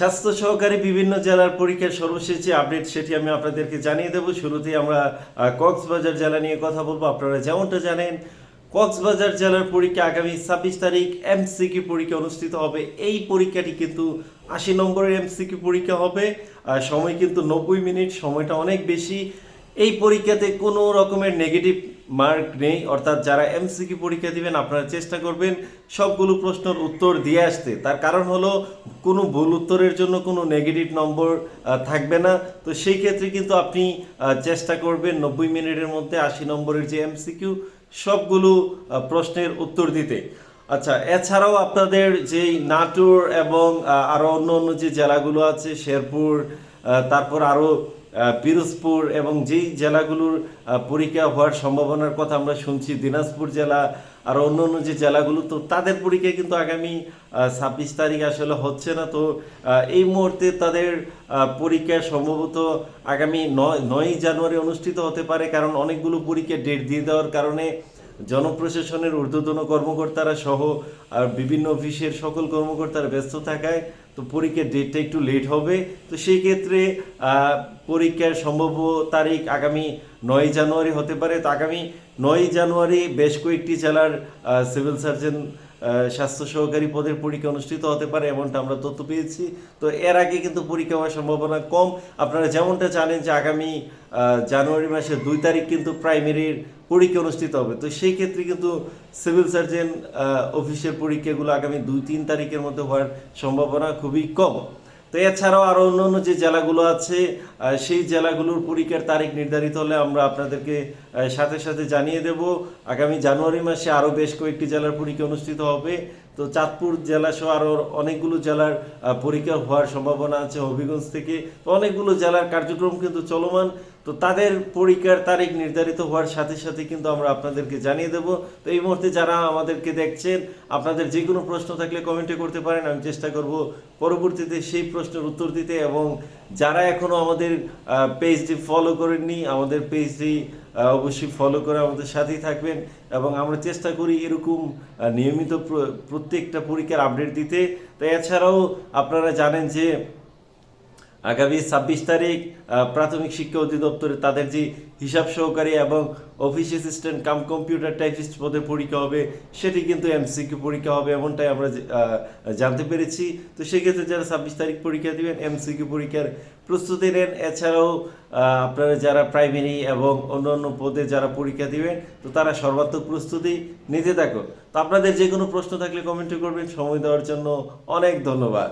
স্বাস্থ্য সহকারে বিভিন্ন জেলার পরীক্ষার সর্বশেষ আপডেট সেটি আমি আপনাদেরকে জানিয়ে দেব। শুরুতেই আমরা কক্সবাজার জেলা নিয়ে কথা বলব। আপনারা যেমনটা জানেন, কক্সবাজার জেলার পরীক্ষা আগামী ছাব্বিশ তারিখ এমসিকিউ পরীক্ষা অনুষ্ঠিত হবে। এই পরীক্ষাটি কিন্তু আশি নম্বরের এমসিকিউ পরীক্ষা হবে। সময় কিন্তু নব্বই মিনিট, সময়টা অনেক বেশি। এই পরীক্ষাতে কোনো রকমের নেগেটিভ মার্ক নেই অর্থাৎ যারা এমসিকিউ পরীক্ষা দিবেন আপনারা চেষ্টা করবেন সবগুলো প্রশ্নের উত্তর দিয়ে আসতে। তার কারণ হলো কোনো ভুল উত্তরের জন্য কোনো নেগেটিভ নম্বর থাকবে না। তো সেই ক্ষেত্রে কিন্তু আপনি চেষ্টা করবেন নব্বই মিনিটের মধ্যে আশি নম্বরের যে এমসিকিউ সবগুলো প্রশ্নের উত্তর দিতে। আচ্ছা এছাড়াও আপনাদের যেই নাটোর এবং আরও অন্য অন্য যে জেলাগুলো আছে শেরপুর তারপর আরও আহ, পিরোজপুর এবং যেই জেলাগুলোর পরীক্ষা হওয়ার সম্ভাবনার কথা আমরা শুনছি, দিনাজপুর জেলা, আর অন্য অন্য যে জেলাগুলো, তো তাদের পরীক্ষা কিন্তু আগামী ছাব্বিশ তারিখ আসলে হচ্ছে না। তো এই মুহূর্তে তাদের পরীক্ষা সম্ভবত আগামী নয়, নয়ই জানুয়ারি অনুষ্ঠিত হতে পারে, কারণ অনেকগুলো পরীক্ষা ডেট দিয়ে দেওয়ার কারণে জনপ্রশাসনের ঊর্ধ্বতন কর্মকর্তারা সহ আর বিভিন্ন অফিসের সকল কর্মকর্তারা ব্যস্ত থাকায় তো পরীক্ষার ডেটটা একটু লেট হবে। তো সেই ক্ষেত্রে পরীক্ষার সম্ভাব্য তারিখ আগামী নয় জানুয়ারি হতে পারে। তো আগামী নয় জানুয়ারি বেশ কয়েকটি জেলার সিভিল সার্জন স্বাস্থ্য সহকারী পদের পরীক্ষা অনুষ্ঠিত হতে পারে, এমনটা আমরা তথ্য পেয়েছি। তো এর আগে কিন্তু পরীক্ষা হওয়ার সম্ভাবনা কম। আপনারা যেমনটা জানেন যে আগামী জানুয়ারি মাসের দুই তারিখ কিন্তু প্রাইমারির পরীক্ষা অনুষ্ঠিত হবে। তো সেই ক্ষেত্রে কিন্তু সিভিল সার্জন অফিসের পরীক্ষাগুলো আগামী দুই তিন তারিখের মধ্যে হওয়ার সম্ভাবনা খুবই কম। তো এছাড়াও আরও অন্য অন্য যে জেলাগুলো আছে সেই জেলাগুলোর পরীক্ষার তারিখ নির্ধারিত হলে আমরা আপনাদেরকে সাথে সাথে জানিয়ে দেব। আগামী জানুয়ারি মাসে আরও বেশ কয়েকটি জেলার পরীক্ষা অনুষ্ঠিত হবে। তো চাঁদপুর জেলা সহ আরও অনেকগুলো জেলার পরীক্ষা হওয়ার সম্ভাবনা আছে হবিগঞ্জ থেকে। অনেকগুলো জেলার কার্যক্রম কিন্তু চলমান। তো তাদের পরীক্ষার তারিখ নির্ধারিত হওয়ার সাথে সাথে কিন্তু আমরা আপনাদেরকে জানিয়ে দেব। তো এই মুহূর্তে যারা আমাদেরকে দেখছেন, আপনাদের যে কোনো প্রশ্ন থাকলে কমেন্টে করতে পারেন। আমি চেষ্টা করব পরবর্তীতে সেই প্রশ্নের উত্তর দিতে এবং যারা এখনও আমাদের পেজটি ফলো করেননি, আমাদের পেজটি অবশ্যই ফলো করে আমাদের সাথেই থাকবেন। এবং আমরা চেষ্টা করি এরকম নিয়মিত প্র- প্রত্যেকটা পরীক্ষার আপডেট দিতে। তো এছাড়াও আপনারা জানেন যে আগামী ছাব্বিশ তারিখ প্রাথমিক শিক্ষা অধিদপ্তরে তাদের যে হিসাব সহকারী এবং office assistant cum computer typist পদের পরীক্ষা হবে, সেটি কিন্তু এমসিকিউ পরীক্ষা হবে, এমনটাই আমরা জানতে পেরেছি। তো সেক্ষেত্রে যারা ছাব্বিশ তারিখ পরীক্ষা দিবেন এমসিকিউ পরীক্ষার প্রস্তুতি নেন। এছাড়াও আপনারা যারা প্রাইমারি এবং অন্যান্য পদে যারা পরীক্ষা দিবেন, তো তারা সর্বাত্মক প্রস্তুতি নিতে থাকুন তো আপনাদের যে কোনো প্রশ্ন থাকলে কমেন্টে করবেন। সময় দেওয়ার জন্য অনেক ধন্যবাদ।